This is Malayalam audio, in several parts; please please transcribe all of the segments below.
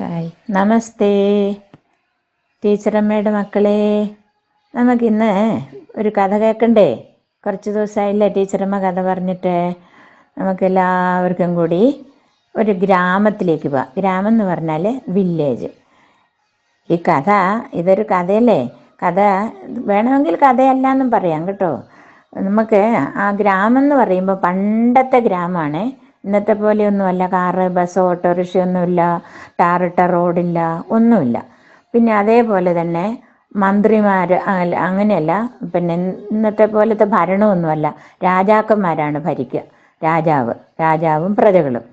ഹായ്. നമസ്തേ. ടീച്ചറമ്മയുടെ മക്കളെ നമുക്കിന്ന് ഒരു കഥ കേൾക്കണ്ടേ? കുറച്ച് ദിവസമായില്ലേ ടീച്ചറമ്മ കഥ പറഞ്ഞിട്ട്. നമുക്ക് എല്ലാവർക്കും കൂടി ഒരു ഗ്രാമത്തിലേക്ക് പോവാം. ഗ്രാമം എന്ന് പറഞ്ഞാൽ വില്ലേജ്. ഈ കഥ ഇതൊരു കഥയല്ലേ? കഥ വേണമെങ്കിൽ കഥയല്ല എന്നും പറയാം കേട്ടോ. നമുക്ക് ആ ഗ്രാമം എന്ന് പറയുമ്പോൾ പണ്ടത്തെ ഗ്രാമമാണ്. ഇന്നത്തെ പോലെയൊന്നുമല്ല കാറ് ബസ് ഓട്ടോറിക്ഷ ഒന്നുമില്ല. ടാറിട്ട റോഡില്ല ഒന്നുമില്ല. പിന്നെ അതേപോലെ തന്നെ മന്ത്രിമാർ അങ്ങനെയല്ല. പിന്നെ ഇന്നത്തെ പോലത്തെ ഭരണമൊന്നുമല്ല. രാജാക്കന്മാരാണ് ഭരിക്കുക. രാജാവ് രാജാവും പ്രജകളും.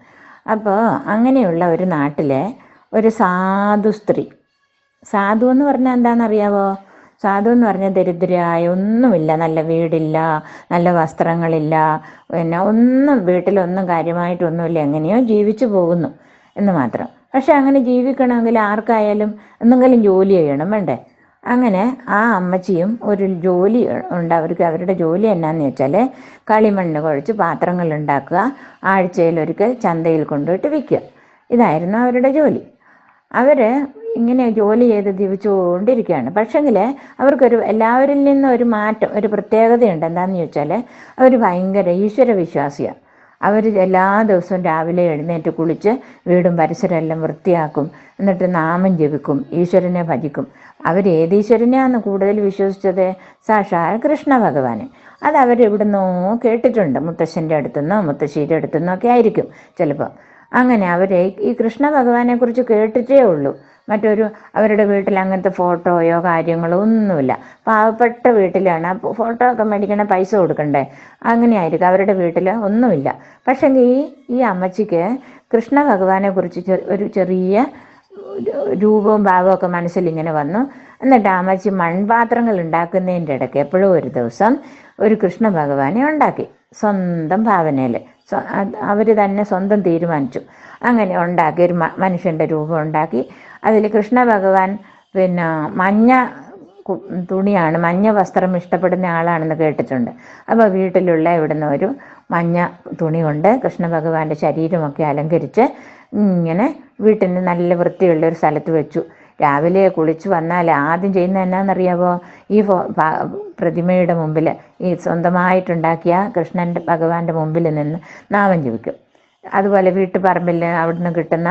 അപ്പോൾ അങ്ങനെയുള്ള ഒരു നാട്ടിലെ ഒരു സാധു സ്ത്രീ. സാധു എന്ന് പറഞ്ഞാൽ എന്താണെന്നറിയാവോ? സാധു എന്ന് പറഞ്ഞ ദരിദ്രയായ ഒന്നുമില്ല. നല്ല വീടില്ല നല്ല വസ്ത്രങ്ങളില്ല പിന്നെ ഒന്നും വീട്ടിലൊന്നും കാര്യമായിട്ടൊന്നുമില്ല. എങ്ങനെയോ ജീവിച്ചു പോകുന്നു എന്ന് മാത്രം. പക്ഷെ അങ്ങനെ ജീവിക്കണമെങ്കിൽ ആർക്കായാലും എന്തെങ്കിലും ജോലി ചെയ്യണം. വേണ്ടേ? അങ്ങനെ ആ അമ്മച്ചിയും ഒരു ജോലി ഉണ്ട്. അവർക്ക് അവരുടെ ജോലി എന്നാന്ന് വെച്ചാൽ കളിമണ്ണ് കുഴച്ച് പാത്രങ്ങൾ ഉണ്ടാക്കുക. ആഴ്ചയിൽ ഒരിക്കൽ ചന്തയിൽ കൊണ്ടുപോയിട്ട് വിൽക്കുക. ഇതായിരുന്നു അവരുടെ ജോലി. അവർ ഇങ്ങനെ ജോലി ചെയ്ത് ജീവിച്ചുകൊണ്ടിരിക്കുകയാണ്. പക്ഷെങ്കിൽ അവർക്കൊരു എല്ലാവരിൽ നിന്നും ഒരു മാറ്റം ഒരു പ്രത്യേകതയുണ്ട്. എന്താണെന്ന് ചോദിച്ചാൽ അവർ ഭയങ്കര ഈശ്വര വിശ്വാസിയാണ് അവർ എല്ലാ ദിവസവും രാവിലെ എഴുന്നേറ്റ് കുളിച്ച് വീടും പരിസരമെല്ലാം വൃത്തിയാക്കും. എന്നിട്ട് നാമം ജപിക്കും ഈശ്വരനെ ഭജിക്കും. അവർ ഏത് ഈശ്വരനെയാണ് കൂടുതൽ വിശ്വസിച്ചത്? സാക്ഷാൽ കൃഷ്ണ ഭഗവാനെ. അത് അവർ എവിടുന്നോ കേട്ടിട്ടുണ്ട്. മുത്തശ്ശന്റെ അടുത്തുനിന്നോ മുത്തശ്ശിയുടെ അടുത്തുനിന്നോ ഒക്കെ ആയിരിക്കും ചിലപ്പോൾ അങ്ങനെ അവർ ഈ കൃഷ്ണ ഭഗവാനെ കുറിച്ച് കേട്ടിട്ടേ ഉള്ളൂ. മറ്റൊരു അവരുടെ വീട്ടിൽ അങ്ങനത്തെ ഫോട്ടോയോ കാര്യങ്ങളോ ഒന്നുമില്ല. പാവപ്പെട്ട വീട്ടിലാണ്. ഫോട്ടോ ഒക്കെ മേടിക്കണ പൈസ കൊടുക്കണ്ടേ? അങ്ങനെയായിരിക്കും. അവരുടെ വീട്ടിൽ ഒന്നുമില്ല. പക്ഷേ ഈ ഈ അമ്മച്ചിക്ക് കൃഷ്ണ ഭഗവാനെ കുറിച്ച് ഒരു ചെറിയ രൂപവും ഭാവവും ഒക്കെ മനസ്സിൽ ഇങ്ങനെ വന്നു. എന്നിട്ട് അമ്മച്ചി മൺപാത്രങ്ങൾ ഉണ്ടാക്കുന്നതിന്റെ ഇടയ്ക്ക് എപ്പോഴും ഒരു ദിവസം ഒരു കൃഷ്ണ ഭഗവാനെ ഉണ്ടാക്കി. സ്വന്തം ഭാവനയിൽ അവർ തന്നെ സ്വന്തം തീരുമാനിച്ചു. അങ്ങനെ ഉണ്ടാക്കി. ഒരു മനുഷ്യന്റെ രൂപം ഉണ്ടാക്കി. അതിൽ കൃഷ്ണ ഭഗവാൻ പിന്നെ മഞ്ഞ തുണിയാണ് മഞ്ഞ വസ്ത്രം ഇഷ്ടപ്പെടുന്ന ആളാണെന്ന് കേട്ടിട്ടുണ്ട്. അപ്പോൾ വീട്ടിലുള്ള ഇവിടുന്ന് ഒരു മഞ്ഞ തുണി കൊണ്ട് കൃഷ്ണ ഭഗവാന്റെ ശരീരമൊക്കെ അലങ്കരിച്ച് ഇങ്ങനെ വീട്ടിന് നല്ല വൃത്തിയുള്ള ഒരു സ്ഥലത്ത് വെച്ചു. രാവിലെ കുളിച്ച് വന്നാൽ ആദ്യം ചെയ്യുന്ന എന്നാണെന്നറിയാവോ ഈ പ്രതിമയുടെ മുമ്പിൽ ഈ സ്വന്തമായിട്ടുണ്ടാക്കിയ കൃഷ്ണന്റെ ഭഗവാന്റെ മുമ്പിൽ നിന്ന് നാമം ജപിക്കും. അതുപോലെ വീട്ടുപറമ്പിൽ അവിടുന്ന് കിട്ടുന്ന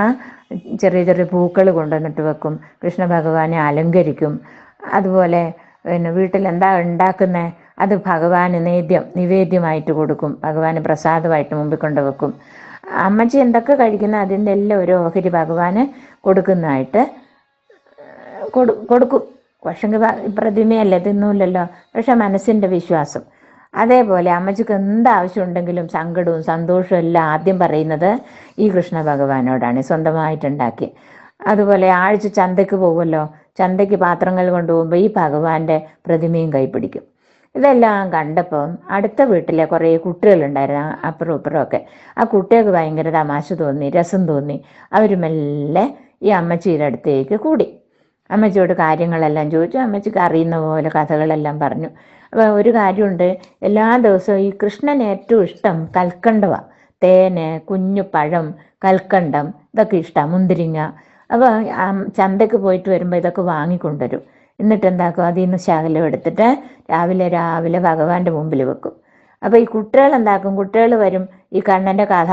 ചെറിയ ചെറിയ പൂക്കൾ കൊണ്ടുവന്നിട്ട് വെക്കും. കൃഷ്ണ ഭഗവാനെ അലങ്കരിക്കും. അതുപോലെ പിന്നെ വീട്ടിൽ എന്താ ഉണ്ടാക്കുന്നത് അത് ഭഗവാന് നേദ്യം നിവേദ്യമായിട്ട് കൊടുക്കും. ഭഗവാന് പ്രസാദമായിട്ട് മുമ്പിൽ കൊണ്ട് വെക്കും. അമ്മച്ചി എന്തൊക്കെ കഴിക്കുന്ന? അതിന്റെ എല്ലാം ഒരു ഓഹരി ഭഗവാന് കൊടുക്കുന്നതായിട്ട് കൊടു കൊടുക്കും. പക്ഷെങ്കിൽ പ്രതിമയല്ലേ തിന്നൂലല്ലോ. പക്ഷെ മനസ്സിന്റെ വിശ്വാസം. അതേപോലെ അമ്മച്ചിക്ക് എന്താവശ്യം ഉണ്ടെങ്കിലും സങ്കടവും സന്തോഷവും എല്ലാം ആദ്യം പറയുന്നത് ഈ കൃഷ്ണ ഭഗവാനോടാണ് സ്വന്തമായിട്ടുണ്ടാക്കി. അതുപോലെ ആഴ്ച ചന്തയ്ക്ക് പോകുമല്ലോ ചന്തയ്ക്ക് പാത്രങ്ങൾ കൊണ്ടുപോകുമ്പോൾ ഈ ഭഗവാന്റെ പ്രതിമയും കൈപ്പിടിക്കും ഇതെല്ലാം കണ്ടപ്പം അടുത്ത വീട്ടിലെ കുറേ കുട്ടികളുണ്ടായിരുന്നു അപ്പുറം ഇപ്പുറം ആ കുട്ടികൾക്ക് ഭയങ്കര തമാശ തോന്നി രസം തോന്നി. അവർ മെല്ലെ ഈ അമ്മച്ചിയുടെ അടുത്തേക്ക് കൂടി. അമ്മച്ചിയോട് കാര്യങ്ങളെല്ലാം ചോദിച്ചു. അമ്മച്ചിക്ക് അറിയുന്ന പോലെ കഥകളെല്ലാം പറഞ്ഞു. അപ്പോൾ ഒരു കാര്യമുണ്ട്. എല്ലാ ദിവസവും ഈ കൃഷ്ണന് ഏറ്റവും ഇഷ്ടം കൽക്കണ്ടവ. തേന് കുഞ്ഞു പഴം കൽക്കണ്ടം ഇതൊക്കെ ഇഷ്ടമാണ് മുന്തിരിങ്ങ. അപ്പോൾ ചന്തക്ക് പോയിട്ട് വരുമ്പോൾ ഇതൊക്കെ വാങ്ങിക്കൊണ്ടുവരും. എന്നിട്ട് എന്താക്കും? അതിൽ നിന്ന് ശകലം എടുത്തിട്ട് രാവിലെ രാവിലെ ഭഗവാന്റെ മുമ്പിൽ വെക്കും. അപ്പോൾ ഈ കുട്ടികൾ എന്താക്കും? കുട്ടികൾ വരും ഈ കണ്ണന്റെ കഥ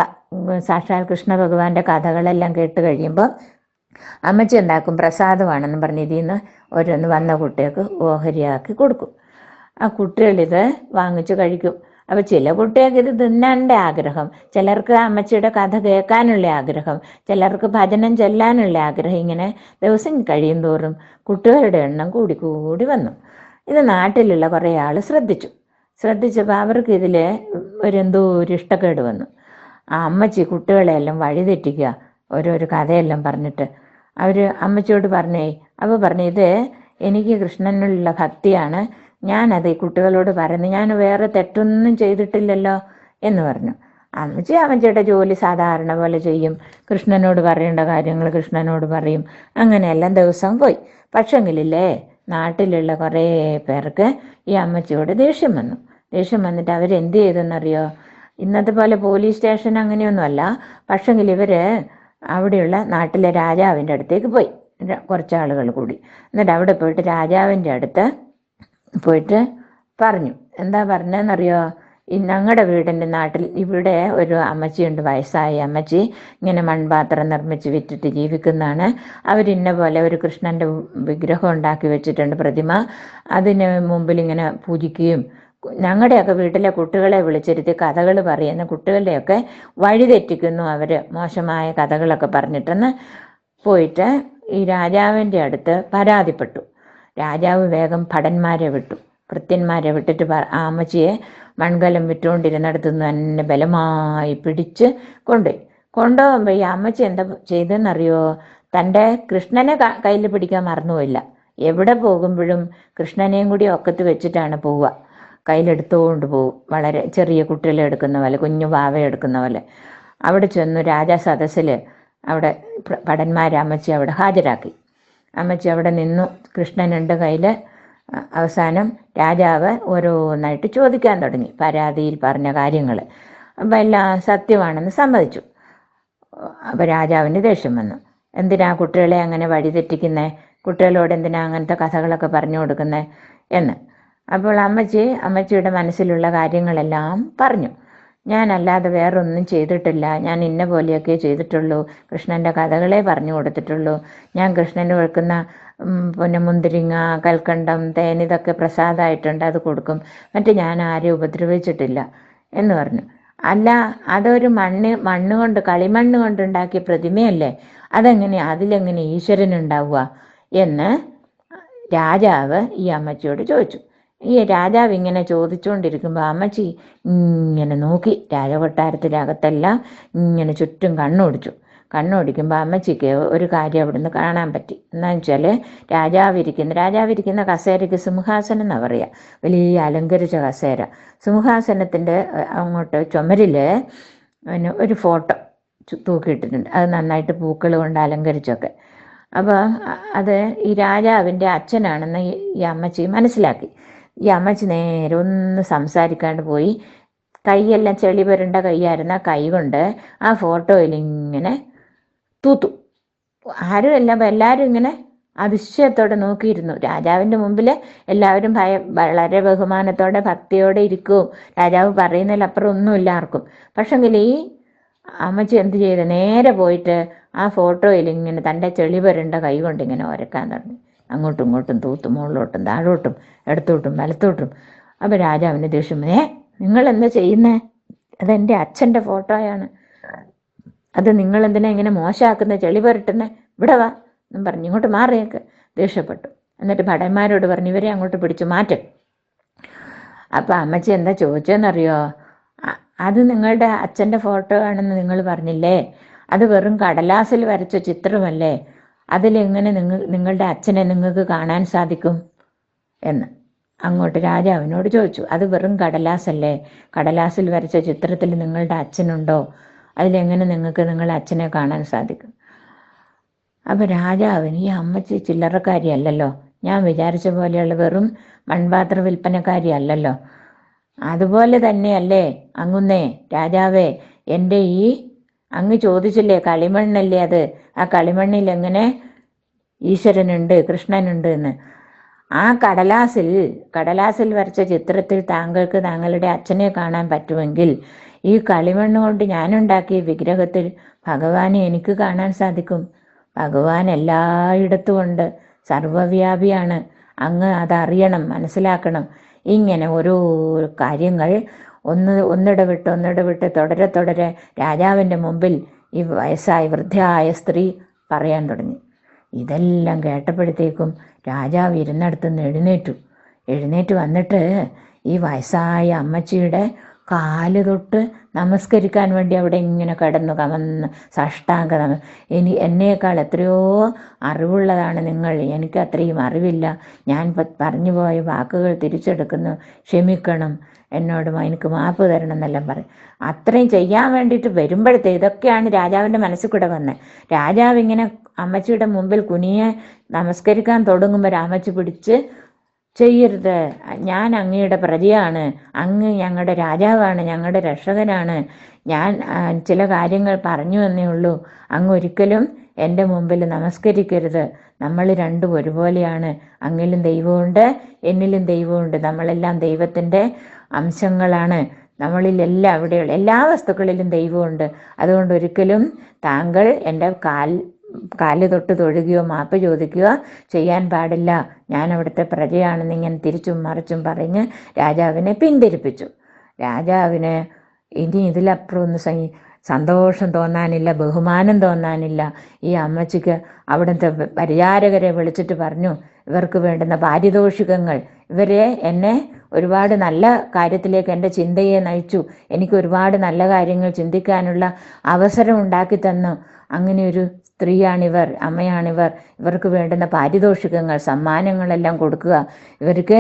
സാക്ഷാൽ കൃഷ്ണ ഭഗവാന്റെ കഥകളെല്ലാം കേട്ട് കഴിയുമ്പോൾ അമ്മച്ചി എന്താക്കും പ്രസാദമാണെന്ന് പറഞ്ഞ് ഇതിൽ നിന്ന് ഓരോന്ന് വന്ന കുട്ടികൾക്ക് ഓഹരിയാക്കി കൊടുക്കും. ആ കുട്ടികളിത് വാങ്ങിച്ചു കഴിക്കും. അപ്പോൾ ചില കുട്ടികൾക്ക് ഇത് തിന്നാന്റെ ആഗ്രഹം. ചിലർക്ക് അമ്മച്ചിയുടെ കഥ കേൾക്കാനുള്ള ആഗ്രഹം. ചിലർക്ക് ഭജനം ചെല്ലാനുള്ള ആഗ്രഹം. ഇങ്ങനെ ദിവസം കഴിയും തോറും കുട്ടികളുടെ എണ്ണം കൂടി കൂടി വന്നു. ഇത് നാട്ടിലുള്ള കുറേ ആൾ ശ്രദ്ധിച്ചു. ശ്രദ്ധിച്ചപ്പോൾ അവർക്ക് ഇതിൽ ഒരെന്തോ ഒരു ഇഷ്ടക്കേട് വന്നു. ആ അമ്മച്ചി കുട്ടികളെയെല്ലാം വഴിതെറ്റിക്കുക ഓരോരോ കഥയെല്ലാം പറഞ്ഞിട്ട് അവർ അമ്മച്ചിയോട് പറഞ്ഞേ അപ്പോൾ പറഞ്ഞു ഇത് എനിക്ക് കൃഷ്ണനുള്ള ഭക്തിയാണ്. ഞാനത് ഈ കുട്ടികളോട് പറയുന്നു. ഞാൻ വേറെ തെറ്റൊന്നും ചെയ്തിട്ടില്ലല്ലോ എന്ന് പറഞ്ഞു. അമ്മച്ചി അമ്മച്ചിയുടെ ജോലി സാധാരണ പോലെ ചെയ്യും. കൃഷ്ണനോട് പറയേണ്ട കാര്യങ്ങൾ കൃഷ്ണനോട് പറയും. അങ്ങനെ അങ്ങനെയെല്ലാം ദിവസം പോയി. പക്ഷെങ്കിലില്ലേ നാട്ടിലുള്ള കുറേ പേർക്ക് ഈ അമ്മച്ചിയോട് ദേഷ്യം വന്നു. ദേഷ്യം വന്നിട്ട് അവരെന്ത് ചെയ്തെന്നറിയോ? ഇന്നത്തെ പോലെ പോലീസ് സ്റ്റേഷൻ അങ്ങനെയൊന്നുമല്ല. പക്ഷെങ്കിൽ ഇവർ അവിടെയുള്ള നാട്ടിലെ രാജാവിന്റെ അടുത്തേക്ക് പോയി. കുറച്ച് ആളുകൾ കൂടി. എന്നിട്ട് അവിടെ പോയിട്ട് രാജാവിന്റെ അടുത്ത് പോയിട്ട് പറഞ്ഞു. എന്താ പറഞ്ഞതെന്നറിയോ? ഈ ഞങ്ങളുടെ വീടിന്റെ നാട്ടിൽ ഇവിടെ ഒരു അമ്മച്ചിയുണ്ട് വയസ്സായ അമ്മച്ചി. ഇങ്ങനെ മൺപാത്രം നിർമ്മിച്ച് വിറ്റിട്ട് ജീവിക്കുന്നതാണ്. അവരിന്ന പോലെ ഒരു കൃഷ്ണന്റെ വിഗ്രഹം ഉണ്ടാക്കി വെച്ചിട്ടുണ്ട് പ്രതിമ. അതിന് മുമ്പിൽ ഇങ്ങനെ പൂജിക്കുകയും ഞങ്ങളുടെയൊക്കെ വീട്ടിലെ കുട്ടികളെ വിളിച്ചിരുത്തി കഥകൾ പറയുന്ന കുട്ടികളുടെയൊക്കെ വഴിതെറ്റിക്കുന്നു അവർ മോശമായ കഥകളൊക്കെ പറഞ്ഞിട്ടെന്ന് പോയിട്ട് ഈ രാജാവിന്റെ അടുത്ത് പരാതിപ്പെട്ടു. രാജാവ് വേഗം ഭടന്മാരെ വിട്ടു. കൃത്യന്മാരെ വിട്ടിട്ട് പ- ആ അമ്മച്ചിയെ മൺകലം വിറ്റുകൊണ്ടിരുന്നിടത്ത് നിന്ന് തന്നെ ബലമായി പിടിച്ച് കൊണ്ടുപോയി. കൊണ്ടുപോകുമ്പോൾ ഈ അമ്മച്ചി എന്താ ചെയ്തെന്നറിയോ? തന്റെ കൃഷ്ണനെ കയ്യിൽ പിടിക്കാൻ മറന്നുപോയില്ല. എവിടെ പോകുമ്പോഴും കൃഷ്ണനെയും കൂടി ഒക്കത്ത് വെച്ചിട്ടാണ് പോവുക. കയ്യിലെടുത്തുകൊണ്ട് പോകും വളരെ ചെറിയ കുട്ടികളെ എടുക്കുന്ന പോലെ കുഞ്ഞു വാവ എടുക്കുന്ന പോലെ. അവിടെ ചെന്നു രാജാ സദസ്സിൽ അവിടെ ഭടന്മാരെ അമ്മച്ചി അവിടെ ഹാജരാക്കി. അമ്മച്ചി അവിടെ നിന്നു. കൃഷ്ണനുണ്ട് കയ്യിൽ അവസാനം രാജാവ് ഓരോന്നായിട്ട് ചോദിക്കാൻ തുടങ്ങി. പരാതിയിൽ പറഞ്ഞ കാര്യങ്ങൾ അപ്പം എല്ലാം സത്യമാണെന്ന് സമ്മതിച്ചു. അപ്പം രാജാവിന് ദേഷ്യം വന്നു. എന്തിനാ കുട്ടികളെ അങ്ങനെ വഴിതെറ്റിക്കുന്നേ? കുട്ടികളോട് എന്തിനാ അങ്ങനത്തെ കഥകളൊക്കെ പറഞ്ഞു കൊടുക്കുന്നേ? എന്ന്. അപ്പോൾ അമ്മച്ചി അമ്മച്ചിയുടെ മനസ്സിലുള്ള കാര്യങ്ങളെല്ലാം പറഞ്ഞു. ഞാനല്ലാതെ വേറൊന്നും ചെയ്തിട്ടില്ല. ഞാൻ ഇന്ന പോലെയൊക്കെ ചെയ്തിട്ടുള്ളൂ. കൃഷ്ണന്റെ കഥകളെ പറഞ്ഞു കൊടുത്തിട്ടുള്ളൂ. ഞാൻ കൃഷ്ണന് വെക്കുന്ന പിന്നെ മുന്തിരിങ്ങ കൽക്കണ്ടം തേൻ ഇതൊക്കെ പ്രസാദമായിട്ടുണ്ട് അത് കൊടുക്കും. മറ്റു ഞാൻ ആരെയും ഉപദ്രവിച്ചിട്ടില്ല എന്ന് പറഞ്ഞു. അല്ല അതൊരു മണ്ണ് മണ്ണ് കൊണ്ട് കളിമണ്ണ് കൊണ്ടുണ്ടാക്കിയ പ്രതിമയല്ലേ? അതെങ്ങനെ അതിലെങ്ങനെ ഈശ്വരൻ ഉണ്ടാവുക എന്ന് രാജാവ് ഈ അമ്മച്ചിയോട് ചോദിച്ചു. ഈ രാജാവ് ഇങ്ങനെ ചോദിച്ചുകൊണ്ടിരിക്കുമ്പോൾ അമ്മച്ചി ഇങ്ങനെ നോക്കി രാജകൊട്ടാരത്തിനകത്തെല്ലാം ഇങ്ങനെ ചുറ്റും കണ്ണോടിച്ചു. കണ്ണോടിക്കുമ്പോൾ അമ്മച്ചിക്ക് ഒരു കാര്യം അവിടുന്ന് കാണാൻ പറ്റി. എന്താണെന്ന് വെച്ചാൽ രാജാവ് ഇരിക്കുന്ന കസേരയ്ക്ക് സിംഹാസനം എന്നാ പറയുക വലിയ അലങ്കരിച്ച കസേര. സിംഹാസനത്തിന്റെ അങ്ങോട്ട് ചുമരിൽ പിന്നെ ഒരു ഫോട്ടോ തൂക്കിയിട്ടിട്ടുണ്ട്. അത് നന്നായിട്ട് പൂക്കൾ കൊണ്ട് അലങ്കരിച്ചൊക്കെ. അപ്പോൾ അത് ഈ രാജാവിന്റെ അച്ഛനാണെന്ന് ഈ അമ്മച്ചി മനസ്സിലാക്കി. ഈ അമ്മച്ചി നേരെ ഒന്ന് സംസാരിക്കാണ്ട് പോയി. കൈയെല്ലാം ചെളി പുരണ്ട കൈയായിരുന്ന കൈ കൊണ്ട് ആ ഫോട്ടോയിൽ ഇങ്ങനെ തൂത്തു. ആരും എല്ലാം എല്ലാവരും ഇങ്ങനെ അതിശയത്തോടെ നോക്കിയിരുന്നു. രാജാവിന്റെ മുമ്പിൽ എല്ലാവരും ഭയ വളരെ ബഹുമാനത്തോടെ ഭക്തിയോടെ ഇരിക്കും. രാജാവ് പറയുന്നതിലപ്പുറം ഒന്നുമില്ല ആർക്കും പക്ഷെങ്കിൽ ഈ അമ്മച്ചി എന്ത് ചെയ്ത്? നേരെ പോയിട്ട് ആ ഫോട്ടോയിൽ ഇങ്ങനെ തന്റെ ചെളി വരേണ്ട കൈ കൊണ്ട് ഇങ്ങനെ ഒരക്കാൻ തുടങ്ങി. അങ്ങോട്ടും ഇങ്ങോട്ടും തൂത്തും മുകളിലോട്ടും താഴോട്ടും ഇടത്തോട്ടും വലത്തോട്ടും. അപ്പോൾ രാജാവിന് ദേഷ്യം ഏ നിങ്ങൾ എന്താ ചെയ്യുന്നേ? അതെന്റെ അച്ഛന്റെ ഫോട്ടോയാണ്. അത് നിങ്ങൾ എന്തിനാ ഇങ്ങനെ മോശമാക്കുന്ന ചെളി പുരട്ടുന്നേ? ഇവിടെ വാ. എന്നും പറഞ്ഞു ഇങ്ങോട്ട് മാറിയേക്ക് ദേഷ്യപ്പെട്ടു. എന്നിട്ട് ഭടന്മാരോട് പറഞ്ഞു ഇവരെ അങ്ങോട്ട് പിടിച്ചു മാറ്റും. അപ്പം അമ്മച്ചി എന്താ ചോദിച്ചതെന്നറിയോ അത് നിങ്ങളുടെ അച്ഛന്റെ ഫോട്ടോ ആണെന്ന് നിങ്ങൾ പറഞ്ഞില്ലേ? അത് വെറും കടലാസിൽ വരച്ച ചിത്രമല്ലേ? അതിലെങ്ങനെ നിങ്ങൾ നിങ്ങളുടെ അച്ഛനെ നിങ്ങൾക്ക് കാണാൻ സാധിക്കും എന്ന്. അങ്ങോട്ട് രാജാവിനോട് ചോദിച്ചു. അത് വെറും കടലാസല്ലേ? കടലാസിൽ വരച്ച ചിത്രത്തിൽ നിങ്ങളുടെ അച്ഛനുണ്ടോ? അതിലെങ്ങനെ നിങ്ങൾക്ക് നിങ്ങളുടെ അച്ഛനെ കാണാൻ സാധിക്കും? അപ്പോൾ രാജാവിന് ഈ അമ്മച്ചി ചില്ലറക്കാരി അല്ലല്ലോ. ഞാൻ വിചാരിച്ച പോലെയുള്ള വെറും മൺപാത്ര വിൽപ്പനക്കാരി അല്ലല്ലോ. അതുപോലെ തന്നെയല്ലേ അങ്ങുന്നേ രാജാവേ എന്റെ ഈ അങ്ങ് ചോദിച്ചില്ലേ കളിമണ്ണല്ലേ അത്? ആ കളിമണ്ണിൽ എങ്ങനെ ഈശ്വരനുണ്ട് കൃഷ്ണനുണ്ട് എന്ന് ആ കടലാസിൽ കടലാസിൽ വരച്ച ചിത്രത്തിൽ താങ്കൾക്ക് താങ്കളുടെ അച്ഛനെ കാണാൻ പറ്റുമെങ്കിൽ ഈ കളിമണ്ണ് കൊണ്ട് ഞാനുണ്ടാക്കിയ വിഗ്രഹത്തിൽ ഭഗവാനെ എനിക്ക് കാണാൻ സാധിക്കും. ഭഗവാൻ എല്ലായിടത്തും ഉണ്ട് സർവവ്യാപിയാണ്. അങ്ങ് അതറിയണം മനസ്സിലാക്കണം. ഇങ്ങനെ ഓരോ കാര്യങ്ങൾ ഒന്ന് ഒന്നിടവിട്ട് ഒന്നിടവിട്ട് തുടരെ തുടരെ രാജാവിന്റെ മുമ്പിൽ ഈ വയസ്സായ വൃദ്ധയായ സ്ത്രീ പറയാൻ തുടങ്ങി. ഇതെല്ലാം കേട്ടപ്പോഴത്തേക്കും രാജാവ് ഇരുന്നിടത്ത് നിന്ന് എഴുന്നേറ്റു. എഴുന്നേറ്റ് വന്നിട്ട് ഈ വയസ്സായ അമ്മച്ചിയുടെ കാൽ തൊട്ട് നമസ്കരിക്കാൻ വേണ്ടി അവിടെ ഇങ്ങനെ കടന്നു കമന്ന് സാഷ്ടാംഗ നമ ഇനി എന്നേക്കാൾ എത്രയോ അറിവുള്ളതാണ് നിങ്ങൾ. എനിക്ക് അത്രയും അറിവില്ല. ഞാൻ പറഞ്ഞു പോയ വാക്കുകൾ തിരിച്ചെടുക്കുന്നു. ക്ഷമിക്കണം. എന്നോട് എനിക്ക് മാപ്പ് തരണം എന്നെല്ലാം പറയും അത്രയും ചെയ്യാൻ വേണ്ടിയിട്ട് വരുമ്പോഴത്തെ ഇതൊക്കെയാണ് രാജാവിന്റെ മനസ്സിൽ കൂടെ വന്നത് രാജാവ് ഇങ്ങനെ അമ്മച്ചിയുടെ മുമ്പിൽ കുനിയെ നമസ്കരിക്കാൻ തുടങ്ങുമ്പോൾ അമ്മച്ചി പിടിച്ച് ചെയ്യരുത്. ഞാൻ അങ്ങയുടെ പ്രജയാണ് അങ്ങ് ഞങ്ങളുടെ രാജാവാണ് ഞങ്ങളുടെ രക്ഷകനാണ്. ഞാൻ ചില കാര്യങ്ങൾ പറഞ്ഞു എന്നേ ഉള്ളൂ. അങ്ങ് ഒരിക്കലും എന്റെ മുമ്പിൽ നമസ്കരിക്കരുത്. നമ്മൾ രണ്ടും ഒരുപോലെയാണ്. അങ്ങിലും ദൈവമുണ്ട് എന്നിലും ദൈവമുണ്ട്. നമ്മളെല്ലാം ദൈവത്തിന്റെ അംശങ്ങളാണ്. നമ്മളിലെല്ലാം അവിടെയുള്ള എല്ലാ വസ്തുക്കളിലും ദൈവമുണ്ട്. അതുകൊണ്ട് ഒരിക്കലും താങ്കൾ എന്റെ കാൽ കാൽ തൊട്ട് തൊഴുകയോ മാപ്പ് ചോദിക്കുക ചെയ്യാൻ പാടില്ല. ഞാൻ അവിടുത്തെ പ്രജയാണെന്ന് ഇങ്ങനെ തിരിച്ചും മറിച്ചും പറഞ്ഞ് രാജാവിനെ പിന്തിരിപ്പിച്ചു. രാജാവിന് ഇനി ഇതിലപ്പുറം ഒന്ന് സഹി സന്തോഷം തോന്നാനില്ല ബഹുമാനം തോന്നാനില്ല. ഈ അമ്മച്ചിക്ക് അവിടുത്തെ പരിചാരകരെ വിളിച്ചിട്ട് പറഞ്ഞു ഇവർക്ക് വേണ്ടുന്ന പാരിതോഷികങ്ങൾ. ഇവരെ എന്നെ ഒരുപാട് നല്ല കാര്യത്തിലേക്ക് എന്റെ ചിന്തയെ നയിച്ചു. എനിക്ക് ഒരുപാട് നല്ല കാര്യങ്ങൾ ചിന്തിക്കാനുള്ള അവസരം ഉണ്ടാക്കി തന്നു. അങ്ങനെ ഒരു സ്ത്രീയാണിവർ അമ്മയാണിവർ ഇവർക്ക് വേണ്ടുന്ന പാരിതോഷികങ്ങൾ സമ്മാനങ്ങളെല്ലാം കൊടുക്കുക. ഇവർക്ക്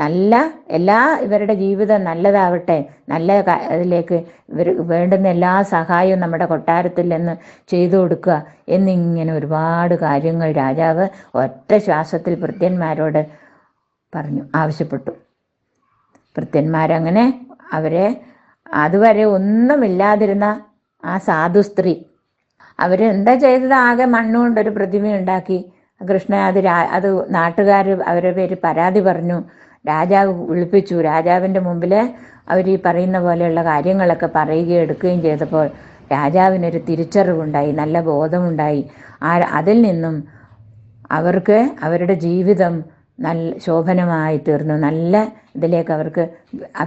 നല്ല എല്ലാ ഇവരുടെ ജീവിതം നല്ലതാവട്ടെ നല്ല അതിലേക്ക് ഇവർ വേണ്ടുന്ന എല്ലാ സഹായവും നമ്മുടെ കൊട്ടാരത്തിൽ നിന്ന് ചെയ്തു കൊടുക്കുക എന്നിങ്ങനെ ഒരുപാട് കാര്യങ്ങൾ രാജാവ് ഒറ്റ ശ്വാസത്തിൽ ഭൃത്യന്മാരോട് പറഞ്ഞു ആവശ്യപ്പെട്ടു. ഭൃത്യന്മാരങ്ങനെ അവരെ അതുവരെ ഒന്നുമില്ലാതിരുന്ന ആ സാധു സ്ത്രീ അവർ എന്താ ചെയ്തത്? ആകെ മണ്ണുകൊണ്ടൊരു പ്രതിമ ഉണ്ടാക്കി. കൃഷ്ണ അത് രാ അത് നാട്ടുകാർ അവരുടെ പേര് പരാതി പറഞ്ഞു. രാജാവ് വിളിപ്പിച്ചു. രാജാവിന്റെ മുമ്പിൽ അവർ ഈ പറയുന്ന പോലെയുള്ള കാര്യങ്ങളൊക്കെ പറയുകയും എടുക്കുകയും ചെയ്തപ്പോൾ രാജാവിനൊരു തിരിച്ചറിവുണ്ടായി. നല്ല ബോധമുണ്ടായി. ആ അതിൽ നിന്നും അവർക്ക് അവരുടെ ജീവിതം നല്ല ശോഭനമായി തീർന്നു. നല്ല ഇതിലേക്ക് അവർക്ക്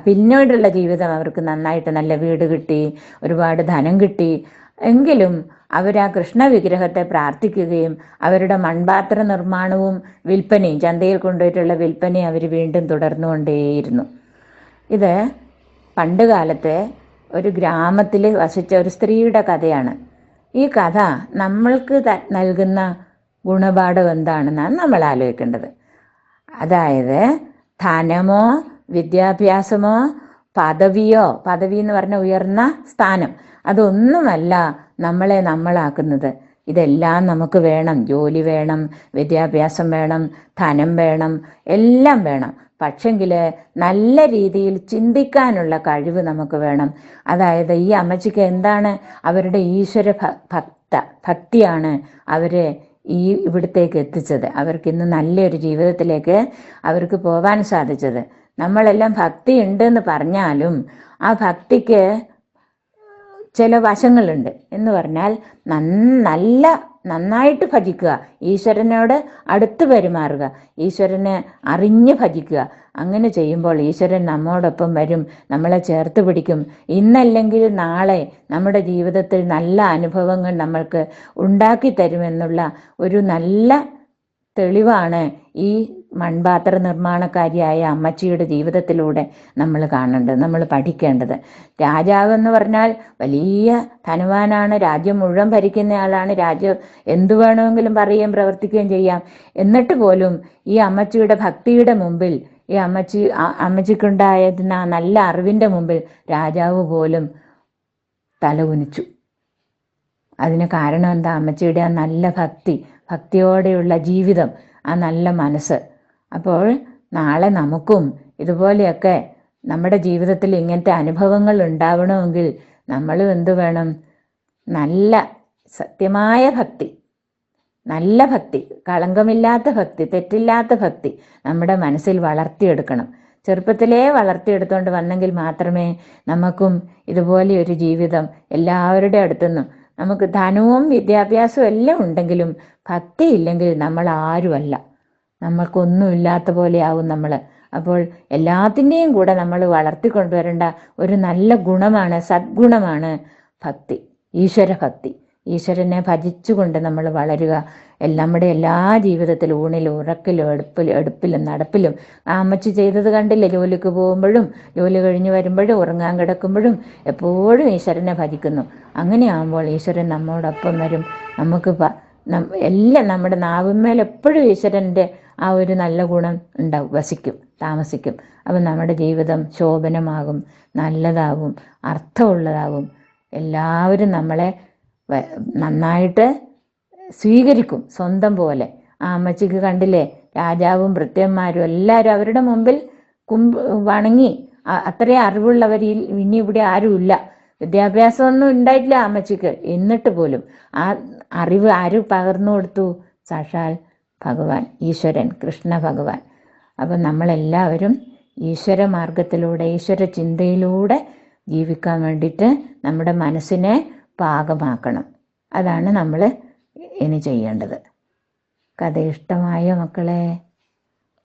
പിന്നീടുള്ള ജീവിതം അവർക്ക് നന്നായിട്ട് നല്ല വീട് കിട്ടി. ഒരുപാട് ധനം കിട്ടി. എങ്കിലും അവർ ആ കൃഷ്ണ വിഗ്രഹത്തെ പ്രാർത്ഥിക്കുകയും അവരുടെ മൺപാത്ര നിർമ്മാണവും വിൽപ്പനയും ചന്തയിൽ കൊണ്ടുപോയിട്ടുള്ള വിൽപ്പനയും അവർ വീണ്ടും തുടർന്നുകൊണ്ടേയിരുന്നു. ഇത് പണ്ട് കാലത്തെ ഒരു ഗ്രാമത്തിൽ വസിച്ച ഒരു സ്ത്രീയുടെ കഥയാണ്. ഈ കഥ നമ്മൾക്ക് നൽകുന്ന ഗുണപാഠം എന്താണെന്നാണ് നമ്മൾ ആലോചിക്കേണ്ടത്. അതായത് ധനമോ വിദ്യാഭ്യാസമോ പദവിയോ പദവി എന്ന് പറഞ്ഞ ഉയർന്ന സ്ഥാനം. അതൊന്നുമല്ല നമ്മളെ നമ്മളാക്കുന്നത്. ഇതെല്ലാം നമുക്ക് വേണം. ജോലി വേണം വിദ്യാഭ്യാസം വേണം ധനം വേണം എല്ലാം വേണം. പക്ഷെങ്കിൽ നല്ല രീതിയിൽ ചിന്തിക്കാനുള്ള കഴിവ് നമുക്ക് വേണം. അതായത് ഈ അമ്മച്ചിക്ക് എന്താണ് അവരുടെ ഈശ്വര ഭക്ത ഭക്തിയാണ് അവരെ ഈ ഇവിടത്തേക്ക് എത്തിച്ചത്. അവർക്ക് ഇന്ന് നല്ലൊരു ജീവിതത്തിലേക്ക് അവർക്ക് പോകാൻ സാധിച്ചത്. നമ്മളെല്ലാം ഭക്തി ഉണ്ട് എന്ന് പറഞ്ഞാലും ആ ഭക്തിക്ക് ചില വശങ്ങളുണ്ട് എന്ന് പറഞ്ഞാൽ നല്ല നന്നായിട്ട് ഭജിക്കുക. ഈശ്വരനോട് അടുത്ത് പെരുമാറുക. ഈശ്വരനെ അറിഞ്ഞ് ഭജിക്കുക. അങ്ങനെ ചെയ്യുമ്പോൾ ഈശ്വരൻ നമ്മോടൊപ്പം വരും നമ്മളെ ചേർത്ത് പിടിക്കും. ഇന്നല്ലെങ്കിൽ നാളെ നമ്മുടെ ജീവിതത്തിൽ നല്ല അനുഭവങ്ങൾ നമ്മൾക്ക് ഉണ്ടാക്കി തരുമെന്നുള്ള ഒരു നല്ല തെളിവാണ് ഈ മൺപാത്ര നിർമ്മാണക്കാരിയായ അമ്മച്ചിയുടെ ജീവിതത്തിലൂടെ നമ്മൾ കാണേണ്ടത് നമ്മൾ പഠിക്കേണ്ടത്. രാജാവ് എന്ന് പറഞ്ഞാൽ വലിയ ധനവാനാണ് രാജ്യം മുഴുവൻ ഭരിക്കുന്നയാളാണ് രാജ്യം എന്തു വേണമെങ്കിലും പറയുകയും പ്രവർത്തിക്കുകയും ചെയ്യാം. എന്നിട്ട് പോലും ഈ അമ്മച്ചിയുടെ ഭക്തിയുടെ മുമ്പിൽ ഈ അമ്മച്ചി അമ്മച്ചിക്കുണ്ടായതിന് നല്ല അറിവിന്റെ മുമ്പിൽ രാജാവ് പോലും തല കുനിച്ചു അതിന് കാരണം എന്താ? അമ്മച്ചിയുടെ ആ നല്ല ഭക്തി ഭക്തിയോടെയുള്ള ജീവിതം ആ നല്ല മനസ്സ്. അപ്പോൾ നാളെ നമുക്കും ഇതുപോലെയൊക്കെ നമ്മുടെ ജീവിതത്തിൽ ഇങ്ങനത്തെ അനുഭവങ്ങൾ ഉണ്ടാവണമെങ്കിൽ നമ്മളും എന്തു വേണം? നല്ല സത്യമായ ഭക്തി നല്ല ഭക്തി കളങ്കമില്ലാത്ത ഭക്തി തെറ്റില്ലാത്ത ഭക്തി നമ്മുടെ മനസ്സിൽ വളർത്തിയെടുക്കണം. ചെറുപ്പത്തിലേ വളർത്തിയെടുത്തുകൊണ്ട് വന്നെങ്കിൽ മാത്രമേ നമുക്കും ഇതുപോലെ ഒരു ജീവിതം എല്ലാവരുടെ അടുത്തുനിന്നും നമുക്ക് ധനവും വിദ്യാഭ്യാസവും എല്ലാം ഉണ്ടെങ്കിലും ഭക്തി ഇല്ലെങ്കിൽ നമ്മൾ ആരുമല്ല. നമ്മൾക്കൊന്നുമില്ലാത്ത പോലെയാവും നമ്മൾ. അപ്പോൾ എല്ലാത്തിന്റെയും കൂടെ നമ്മൾ വളർത്തിക്കൊണ്ടുവരേണ്ട ഒരു നല്ല ഗുണമാണ് സദ്ഗുണമാണ് ഭക്തി ഈശ്വര ഭക്തി ഈശ്വരനെ ഭജിച്ചുകൊണ്ട് നമ്മൾ വളരുക. നമ്മുടെ എല്ലാ ജീവിതത്തിലും ഊണിലും ഉറക്കിലും എടുപ്പിലും എടുപ്പിലും നടപ്പിലും. അമ്മച്ചി ചെയ്തത് കണ്ടില്ലേ? ജോലിക്ക് പോകുമ്പോഴും ജോലി കഴിഞ്ഞ് വരുമ്പോഴും ഉറങ്ങാൻ കിടക്കുമ്പോഴും എപ്പോഴും ഈശ്വരനെ ഭജിക്കുന്നു. അങ്ങനെയാകുമ്പോൾ ഈശ്വരൻ നമ്മോടൊപ്പം വരും. നമുക്ക് എല്ലാം നമ്മുടെ നാവിന്മേൽ എപ്പോഴും ഈശ്വരന്റെ ആ ഒരു നല്ല ഗുണം ഉണ്ടാവും വസിക്കും താമസിക്കും. അപ്പം നമ്മുടെ ജീവിതം ശോഭനമാകും നല്ലതാകും അർത്ഥമുള്ളതാകും. എല്ലാവരും നമ്മളെ നന്നായിട്ട് സ്വീകരിക്കും സ്വന്തം പോലെ. ആ അമ്മച്ചിക്ക് കണ്ടില്ലേ രാജാവും ഭൃത്യന്മാരും എല്ലാവരും അവരുടെ മുമ്പിൽ കുമ്പ് വണങ്ങി. അത്രയും അറിവുള്ളവരിൽ ഇനി ഇവിടെ ആരുമില്ല. വിദ്യാഭ്യാസമൊന്നും ഉണ്ടായിട്ടില്ല അമ്മച്ചിക്ക്. എന്നിട്ട് പോലും ആ അറിവ് ആര് പകർന്നു കൊടുത്തു? സാക്ഷാൽ ഭഗവാൻ ഈശ്വരൻ കൃഷ്ണ ഭഗവാൻ. അപ്പം നമ്മളെല്ലാവരും ഈശ്വര മാർഗത്തിലൂടെ ഈശ്വര ചിന്തയിലൂടെ ജീവിക്കാൻ വേണ്ടിയിട്ട് നമ്മുടെ മനസ്സിനെ പാകമാക്കണം. അതാണ് നമ്മൾ ഇനി ചെയ്യേണ്ടത്. കഥ ഇഷ്ടമായോ മക്കളെ?